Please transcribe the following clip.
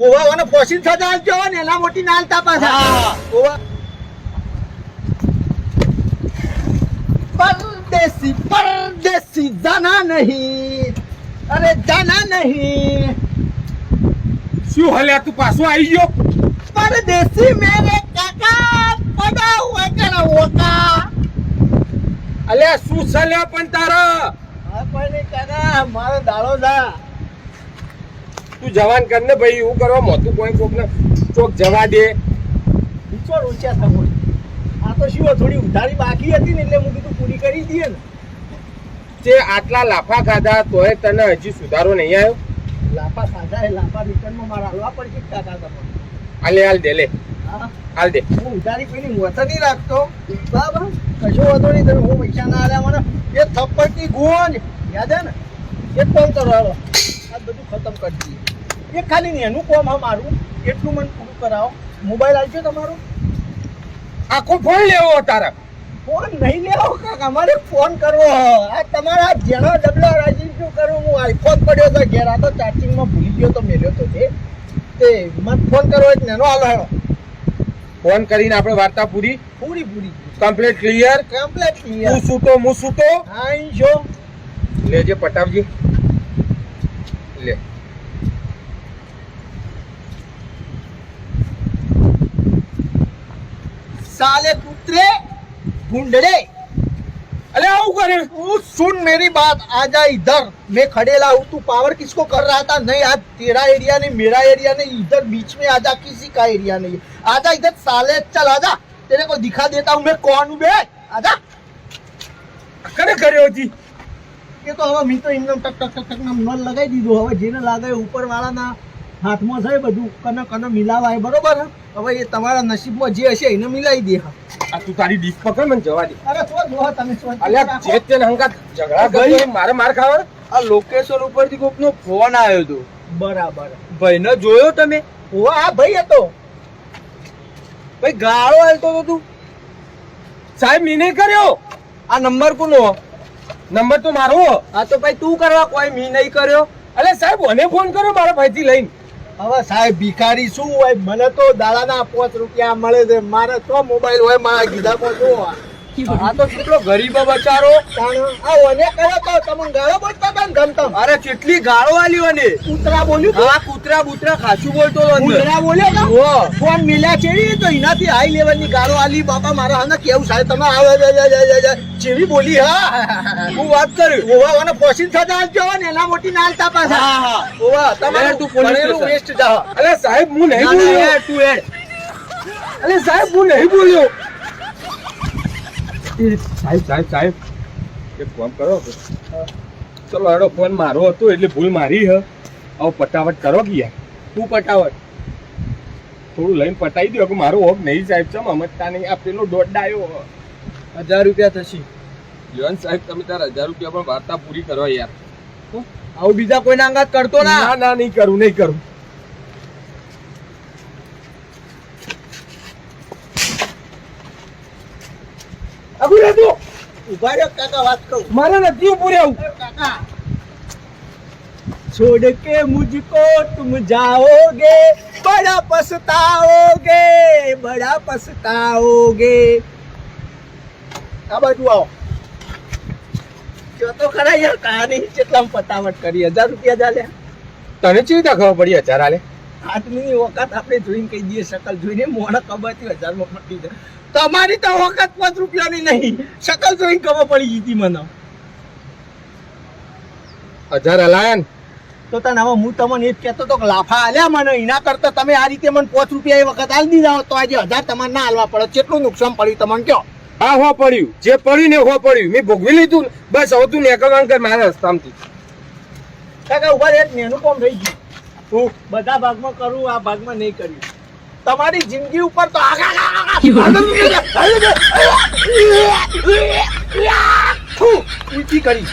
ઓવા ઓને થતા આવજો ને એલા મોટી નાલતા પાછા ઓવા પરદેસી પરદેસી જાના નહીં. અરે જાના નહીં. શું હલ્યા તું પાછો આવી ગયો? પરદેસી મેરે કાકા પડા હુઆ કરા ઓકા અલ્યા શું સલ્યા પણ તારો? હા કોઈ નહીં મારો દાડો દા તું જવાન કર ને ભાઈ એવું કરવા મોતું કોઈ કોક ને ચોક જવા દે. વિચાર ઊંચા થવો આ તો શું થોડી ઉધારી બાકી હતી ને એટલે હું કીધું પૂરી કરી દઈએ ને. તે આટલા લાફા ખાધા તોય તને હજી સુધારો નહીં આવ્યો? લાફા ખાધા એ લાફા રિટર્નમાં મારા હાલવા પડશે કાકા તમને હાલે હાલ દે લે. હાલ દે. હું ઉધારી પેલી મોત નહીં રાખતો. બરાબર? કશો વાંધો નહીં તમે હું પૈસા ના આલ્યા મને. એ થપ્પડની ગુણ. યાદ હે ને? એ કોમ કરો હાલો. આ બધું ખતમ કરી દઈએ એ ખાલી એનું કોમ મારું. એટલું મને પૂરું કરાવો. મોબાઈલ આવશે તમારો. આખો ફોન લેવો તારા. ફોન નહીં લેવો કાક અમારે ફોન કરવો આ તમારા જેનો ડબલો રાજી શું કરું? હું આઈફોન પડ્યો તો ઘેર આ તો ચાર્જિંગમાં ભૂલી ગયો તો મેલ્યો તો તે તે મને ફોન કરવો એક નેનો હાલો હેડો. ફોન કરીને આપણે વાર્તા પૂરી. પૂરી પૂરી કમ્પ્લીટ ક્લિયર કમ્પ્લીટ ક્લિયર હું સૂતો હું સૂતો? હા ઈ જો. લેજે પટાવજી. इसलिए साले कुतरे ढूंढड़े अरे आओ करे सुन मेरी बात, आ जा इधर। मैं खड़ेला हूँ, तू पावर किसको कर रहा था? नहीं, आज तेरा एरिया नहीं, मेरा एरिया नहीं, इधर बीच में आ जा किसी का एरिया नहीं आ जा इधर, साले, चल आ जा तेरे को दिखा देता हूँ मैं कौन हूँ बे आ जा करे करे हो जी એ તો હવે મેં તો એમને ટક ટક ટક ટક નળ લગાવી દીધું. હવે જેને લાગે ઉપર વાળાના હાથમાં છે બધું કને કને મિલાવાય બરોબર હવે એ તમારા નસીબમાં જે હશે એને મિલાવી દે. હા. આ તું તારી ડીશ પકડ મને જવા દે. અરે તો જો તમે અલ્યા જે તે હંગા ઝઘડા કરી મારે માર ખાવા આ લોકેશન ઉપરથી કોકનો ફોન આવ્યો હતો બરાબર. ભાઈને જોયો તમે? ઓ આ ભાઈ હતો ભાઈ ગાળો આલતો તો તું. સાહેબ મીને કર્યો? આ નંબર કોનો? નંબર તો મારો આ તો ભાઈ તું કરવા કોઈ મી નહીં કર્યો. અલે સાહેબ મને ફોન કર્યો મારા ભાઈથી લઈને. હવે સાહેબ ભિખારી શું હોય? મને તો દાડાના પાંચ રૂપિયા મળે છે. મારે તો મોબાઈલ હોય મારા કીધા જો આ. તો કેટલો ગરીબ બચારો. આ ઓને કર્યો તો તમને ગાળો બોલતા હતા ને ધમધમ અરે કેટલી ગાળો આલી મને કૂતરા બોલ્યું? આ કૂતરા બૂતરા ખાસું બોલતો હતો કૂતરા બોલ્યો તો? ઓ ફોન મિલ્યા ચેડી તો એનાથી હાઈ લેવલની ગાળો આલી. બાપા મારા હને કેવું સાહેબ? તમે આવે. ચેવી બોલી હા? હું વાત કરું. ઓવા ઓને પોસીન થતા આવજો ને એના મોટી નાલતા પાછા. હા, હા. ઓવા હેડ તું પોલીસ વેસ્ટ જા અરે સાહેબ હું નહીં ના, ના, બોલ્યો. તું એ અરે સાહેબ હું નહીં બોલ્યો. સાહેબ સાહેબ સાહેબ. એક ફોન કરો ચલો એનો ફોન મારો હતો એટલે ભૂલ મારી હ. હવે પટાવટ કરો કે યાર તું પટાવટ? થોડું લઈને પટાવી દો કે મારો હોક નહીં સાહેબ ચમ સમજતા નહીં. આ પેલો દોડ ડાયો હજાર રૂપિયા થશે. જીવન સાહેબ તમે તાર હજાર રૂપિયા પણ વાર્તા પૂરી કરો યાર. આવું બીજા કોઈના અંગાત કરતો ના ના નહીં કરું નહીં કરું. ઉભા રહ્યો કાકા વાત કહું મારે નથી ઉભું રહેવું काका छोड़ के मुझको तुम जाओगे बड़ा पछताओगे बड़ा पछताओगे આ બાજુ આવો જો તો ખરા યાર કહાની કેટલામાં પતાવટ કરી હજાર રૂપિયા ચાલ્યા તને ચેવી રીતે ખબર પડી હજાર આલે આદમીની વખત આપણે જોઈને કહી દઈએ શકલ જોઈને મોડા કબાથી હજારમાં પડી જાય. તમારી તો વખત પાંચ રૂપિયાની નહીં. શકલ જોઈને ખબર પડી ગઈ હતી મને. હજાર હલાયા તો તને હવે હું તમને એ જ કહેતો હતો કે લાફા આલ્યા મને. એના કરતા તમે આ રીતે મને પાંચ રૂપિયા એ વખત આલી દીધા તો આજે હજાર તમારે ના હાલવા પડે કેટલું નુકસાન પડ્યું તમને કયો. હા હો પડ્યું. જે પડ્યું ને હો પડ્યું. મેં ભોગવી લીધું. બસ હવે તું નીકળવાનું કર મારા રસ્તામાંથી. કાકા ઊભા રહે નેનું કોમ રહી ગયું. હું બધા ભાગમાં કરું આ ભાગમાં નહીં કર્યું તમારી જિંદગી ઉપર તો કરી